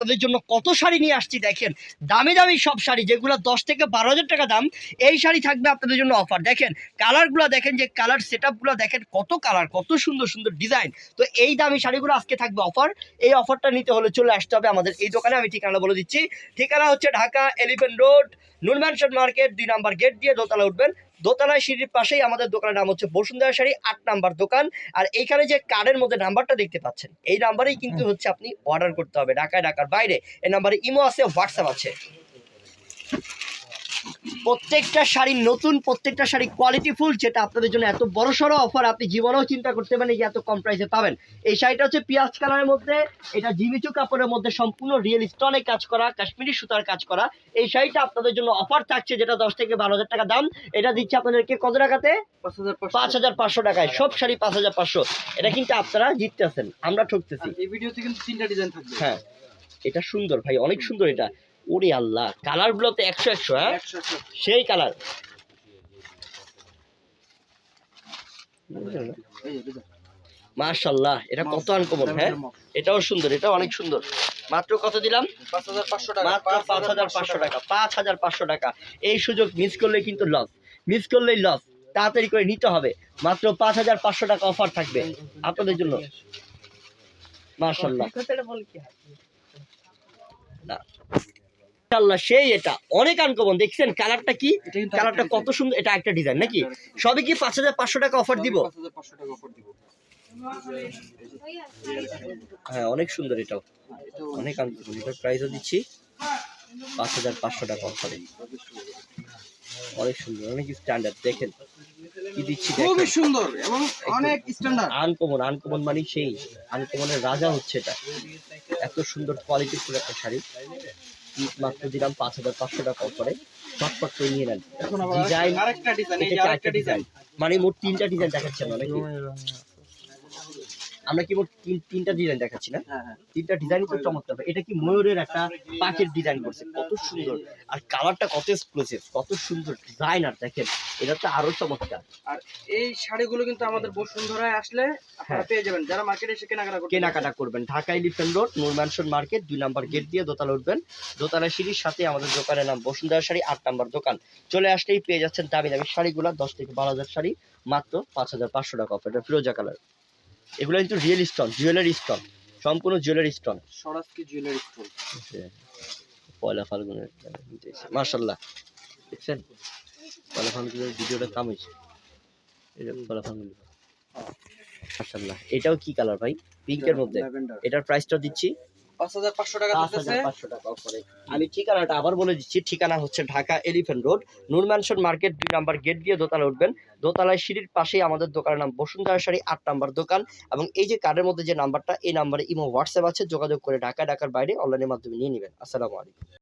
আপনাদের জন্য কত শাড়ি নিয়ে আসছি দেখেন। দামি দামি সব শাড়ি, যেগুলো দশ থেকে বারো হাজার টাকা দাম, এই শাড়ি থাকবে আপনাদের জন্য অফার দেখেন কালারগুলো দেখেন যে কালার সেট দেখেন, কত কালার কত সুন্দর সুন্দর ডিজাইন তো এই দামি শাড়িগুলো আজকে থাকবে অফার এই অফারটা নিতে হলে চলে আসতে হবে আমাদের এই দোকানে। আমি ঠিকানা বলে দিচ্ছি। ঠিকানা হচ্ছে Dhaka elephant road Noor market, দুই নাম্বার গেট দিয়ে দোতলা উঠবেন। দোতলায় সিঁড়ির পাশেই আমাদের দোকানের নাম হচ্ছে বসুন্ধরা শাড়ি আট নাম্বার দোকান। আর এইখানে যে কার্ডের মধ্যে নাম্বারটা দেখতে পাচ্ছেন এই নাম্বারেই কিন্তু হচ্ছে আপনি অর্ডার করতে হবে। ঢাকায় ঢাকার বাইরে এই নাম্বারে ইমো আছে হোয়াটসঅ্যাপ আছে। প্রত্যেকটা শাড়ি নতুন প্রত্যেকটা শাড়ি কোয়ালিটিফুল যেটা আপনাদের জন্য এত বড় সড়ো অফার আপনি জীবনেও চিন্তা করতে পারেন যে এত কম প্রাইসে পাবেন। এই শাড়িটা হচ্ছে পিঁয়াজ কালারের মধ্যে এটা জিমিচু কাপড়ের মধ্যে সম্পূর্ণ রিয়েল স্টোনে কাজ করা কাশ্মীরি সুতার কাজ করা। এই শাড়িটা আপনাদের জন্য অফার থাকছে যেটা দশ থেকে বারো হাজার টাকা দাম। এটা দিচ্ছে আপনাদেরকে কত টাকাতে? পাঁচ হাজার পাঁচশো। টাকায়। সব শাড়ি পাঁচ হাজার পাঁচশো। এটা কিন্তু আপনারা জিততেছেন আমরা ঠকতেছি। এই ভিডিওতে কিন্তু তিনটা ডিজাইন থাকবে। হ্যাঁ এটা সুন্দর ভাই অনেক সুন্দর এটা। ওরে আল্লাহ কালারগুলো তো একশো একশো হ্যাঁ? সেই কালার এই যে এটা কত আনকমন হ্যাঁ? এটাও সুন্দর এটাও অনেক সুন্দর। মাত্র কত দিলাম? পাঁচ হাজার পাঁচশো টাকা। পাঁচ হাজার পাঁচশো টাকা। পাঁচ হাজার পাঁচশো টাকা। এই সুযোগ মিস করলে কিন্তু লস মিস করলেই লস তাড়াতাড়ি করে নিতে হবে। মাত্র পাঁচ হাজার পাঁচশো টাকা অফার থাকবে আপনাদের জন্য। মাশাল্লাহ না। সেই এটা। অনেক আনকমন দেখছেন? কালারটা কি? কালারটা কত সুন্দর এটা একটা ডিজাইন নাকি? সবই কি পাঁচ হাজার পাঁচশো টাকা অফার দিব? হ্যাঁ অনেক সুন্দর এটাও। অনেক আনকমন এটার প্রাইসও দিচ্ছি পাঁচ হাজার পাঁচশো টাকা অফারে অনেক সুন্দর অনেক স্ট্যান্ডার্ড দেখেন। কি দিচ্ছি খুবই সুন্দর এবং অনেক স্ট্যান্ডার্ড আনকমন আনকমন মানে সেই। আনকমনের রাজা হচ্ছে এটা। এত সুন্দর কোয়ালিটিফুল একটা শাড়ি। মাত্র দিলাম পাঁচ হাজার পাঁচশো টাকা অফারে। চটপট করে নিয়ে নেন। ডিজাইন মানে মোট তিনটা ডিজাইন দেখাচ্ছে না নাকি? আমরা কি মোট তিন- তিনটা ডিজাইন দেখাচ্ছি না? হ্যাঁ হ্যাঁ। তিনটা ডিজাইন তো চমৎকার। এটা কি ময়ূরের একটা পাখির ডিজাইন করছে? কত সুন্দর। আর কালারটা কত এক্সক্লুসিভ কত সুন্দর ডিজাইন আর দেখেন। এটা তো আরও চমৎকার। আর এই শাড়িগুলো কিন্তু আমাদের বসুন্ধরায় আসলে আপনারা হ্যাঁ। পেয়ে যাবেন। যারা মার্কেটে এসে কেনাকাটা করতে কেনাকাটা করবেন। Dhaka elephant road Noor mansion market দুই নাম্বার গেট দিয়ে দোতলা উঠবেন। দোতলা সিঁড়ির সাথে আমাদের দোকানের নাম বসুন্ধরা শাড়ি আট নাম্বার দোকান। চলে আসলেই পেয়ে যাচ্ছেন দামি দামি শাড়িগুলো দশ থেকে বারো হাজার শাড়ি মাত্র পাঁচ হাজার পাঁচশো টাকা অফার এটা ফিরোজা কালার। এগুলো কিন্তু রিয়েল স্টোন জুয়েলারি স্টোন সম্পূর্ণ জুয়েলারি স্টোন সরাসকি জুয়েলারি স্টোন পয়লা ফাল্গুনের মার্শাল্লাহ দেখছেন? পয়লা ফাল্গুনের ভিডিওটা কাম হয়েছে। এটা পয়লা ফাল্গুন। মার্শাল্লাহ এটাও কি কালার ভাই? পিঙ্কের মধ্যে। এটার প্রাইসটা দিচ্ছি। আমি ঠিকানাটা আবার বলে দিচ্ছি, ঠিকানা হচ্ছে Dhaka elephant road, Noor mansion market, দুই নাম্বার গেট দিয়ে দোতলা উঠবেন। দোতলায় সিঁড়ির পাশেই আমাদের দোকানের নাম বসুন্ধরা শাড়ি, আট নাম্বার দোকান। এবং এই যে কার্ডের মধ্যে যে নাম্বারটা এই নাম্বারে ইমো, হোয়াটসঅ্যাপ আছে, যোগাযোগ করে ঢাকা, ঢাকার বাইরে অনলাইনের মাধ্যমে নিয়ে নেবেন। আসসালামু আলাইকুম।